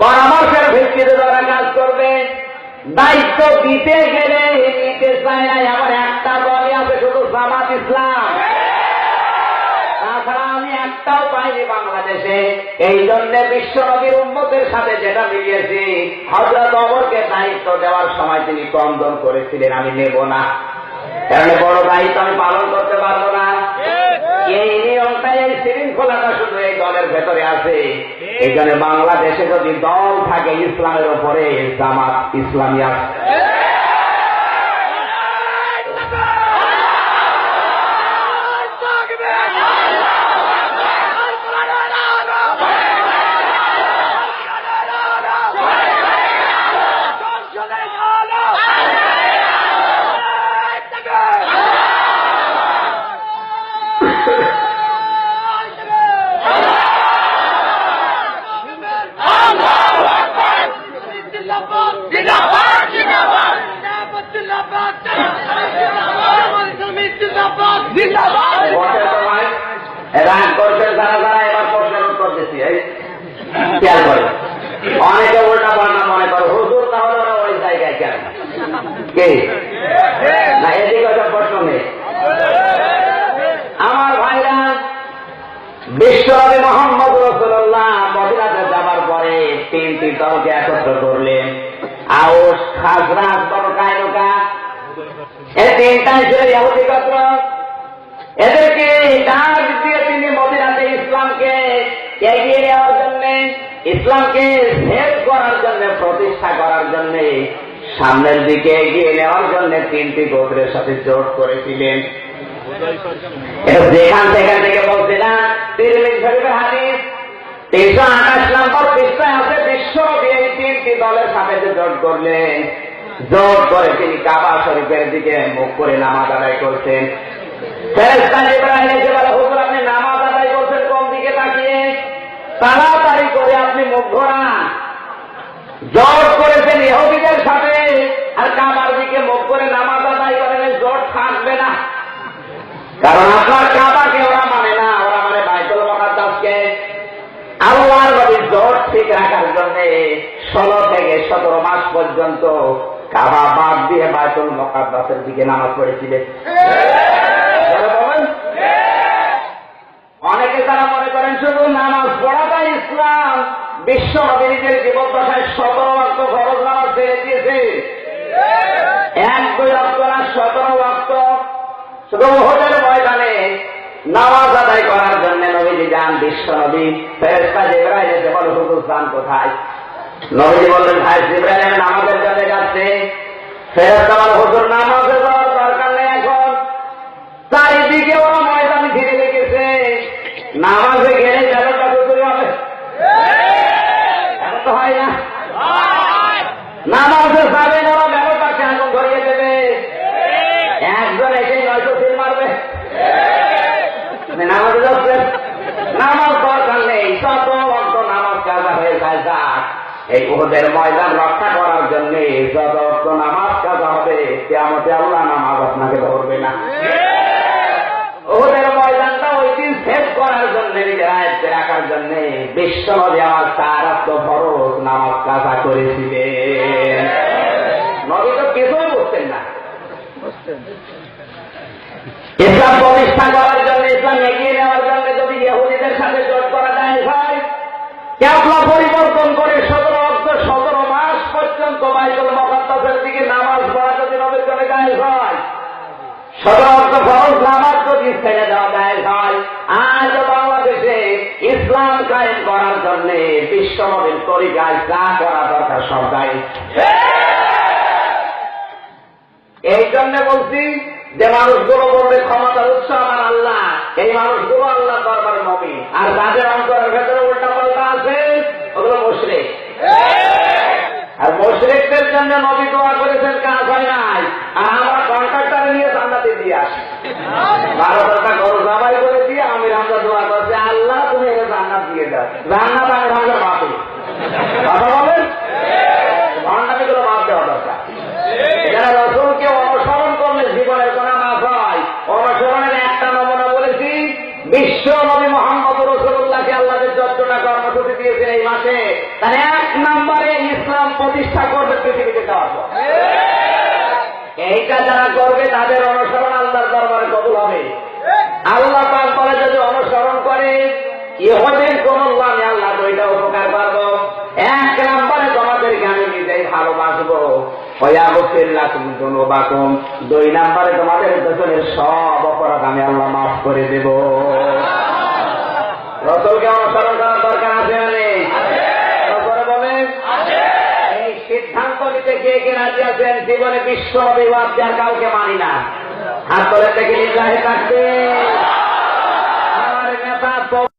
পরামর্শের ভিত্তিতে তারা কাজ করবে, দায়িত্ব দিতে গেলে নিতে চায় না আমার একটা দলই আছে শুধু জামাত ইসলাম। তাছাড়া আমি একটাও পাইনি বাংলাদেশে। এই জন্য বিশ্ব নবীর উন্মতের সাথে যেটা মিলিয়েছি হজরত অমরকে দায়িত্ব দেওয়ার সময় তিনি কন্দন করেছিলেন, আমি নেব না। কারণ বড় দায়িত্ব আমি পালন করতে পারব না। এই নিয়মটাই এই শৃঙ্খলাটা শুধু এই দলের ভেতরে আছে। এই জন্য বাংলাদেশে যদি দল থাকে ইসলামের ওপরে জামাত ইসলামী আছে রাগ করছেন যারা অনেকে উল্টা পাল্টা মনে করে, হুজুর, তাহলে ওই জায়গায় কেন? কে? না, এদিকে ওটা প্রশ্ন নেই। আমার ভাইরা বিশ্বনবী মোহাম্মদ দলকে একত্র করলেন আউস খাজরাজ বড় কায়নকা এই তিনটাই ছিল ইহুদি এদেরকে ডাক দিয়ে তিনি মদিনাতে ইসলামকে এগিয়ে নেওয়ার জন্য, ইসলামকে সেভ করার জন্য, প্রতিষ্ঠা করার জন্য সামনের দিকে এগিয়ে নেওয়ার জন্য তিনটি গোত্রের সাথে জোট করেছিলেন। যেখান সেখান থেকে বলছিলাম তিরমিজ শরীফের হাদিস। তিনশো দলের সাথে যে জোট করলেন জোট করে তিনি কাবা শরীফের দিকে মুখ করে নামাজ আদায় করছেন। আপনি নামাজ আদায় করছেন, কোন দিকে তাকিয়ে? তাড়াতাড়ি করে আপনি মুখ ঘোরান। জট করেছেন ইহুদিদের সাথে, আর কাবার দিকে মুখ করে নামাজ আদায় করেন, জট থাকবে না। কারণ আপনার কাবাকে ওরা মানে না ওরা মানে বাইতুল মহাদাসকে আল্লাহর নবী জট ঠিক রাখার জন্য ষোলো থেকে সতেরো মাস পর্যন্ত কাবা বাদ দিয়ে বাইতুল মকাদ্দাসের দিকে নামাজ পড়েছিলেন। অনেকে তারা মনে করেন, শুধু নামাজ পড়াটাই ইসলাম। বিশ্ব নিজের জীবন দশায় সতেরো অক্ট ফরজ নামাজ ছেড়ে দিয়েছে। এক, দুই অক্ট না, সতেরো অক্ট শুধু হোটেল ময়দানে নামাজ আদায় করার জন্য নবীজি যান বিশ্ব যাচ্ছে। চারিদিকে ঘিরে রেখেছে। নামাজে গেলে যেনটা হুজুর হবে এখন তো না। নামাজে যাবেন ওরা ব্যবস্থাকে আগুন ধরিয়ে দেবে। একজন এসে নয়শো সিল মারবে। নামাজে যাচ্ছেন নামাজ দরকার নেই শত অন্ত নামাজ কাজা হয়ে যায় যাক এই ওদের ময়দান রক্ষা করার জন্য যত নামাজ কাজা হবে কেমতে আল্লাহ নামাজ আপনাকে ধরবে না। ওদের ময়দানটা ওই দিন সেভ করার জন্য নিজের রাখার জন্য বিশ্ব নদী আমার তার আত্ম ফরজ নামাজ কাজা করেছিলেন। নদী তো কিছুই বুঝতেন না। ইসলাম প্রতিষ্ঠা করার ইসলাম কায়েম করার জন্য বিশ্ব তরিকায় যা করা দরকার সব এই জন্য বলছি যে মানুষগুলো বলবে ক্ষমতার উৎস আমার আল্লাহ, এই মানুষগুলো আল্লাহ দরবারে নবী। আর যাদের অন্তরের ভেতরে উল্টা পাল্টা আছে, ওগুলো মুশরিক। আর মুশরিকদের জন্য নবী দোয়া করেছেন, কাজ হয় নাই। আর আমরা কন্ট্রাক্টারে নিয়ে জান্নাতে দিয়ে আসি। বারো টাকা গরু জবাই করে দিয়ে আমি আমরা দোয়া করছি। আল্লাহ, তুমি এর জান্নাত দিয়ে দাও। জান্নাত আমি আমরা বাপে কথা বলেন? ভণ্ডামিগুলো বাদ দেওয়া দরকার। যারা রসুলকে অনুসরণ করলে জীবনের কোন মাফ হয় অনুসরণের একটা নমুনা বলেছি, বিশ্ব নবী মোহাম্মদ রসুল্লাহকে আল্লাহকে যত কর্মসূচি দিয়েছেন এই মাসে তাহলে এক নম্বরে ইসলাম প্রতিষ্ঠা করবে পৃথিবীতে যাওয়ার পর। এইটা যারা করবে তাদের অনুসরণ আল্লাহর দরবারে কবুল হবে। আল্লাহ পাক বলে, যদি অনুসরণ করে, ইহদের কোন আমি আল্লাহ দুইটা উপকার পারব এক নম্বরে তোমাদেরকে আমি নিজেই ভালোবাসবো। দুই নম্বরে তোমাদের পেছনের সব অপরাধ আমি আল্লাহ মাফ করে দেব। রসলকে অনুসরণ করার দরকার আছে না নেই? তারপরে বলেন এই সিদ্ধান্ত নিতে কে রাজি আছেন, জীবনে বিশ্ব বিবাদ যার কাউকে মানি না। হাত করে থেকে নির্বাহে থাকবে আমার নেতা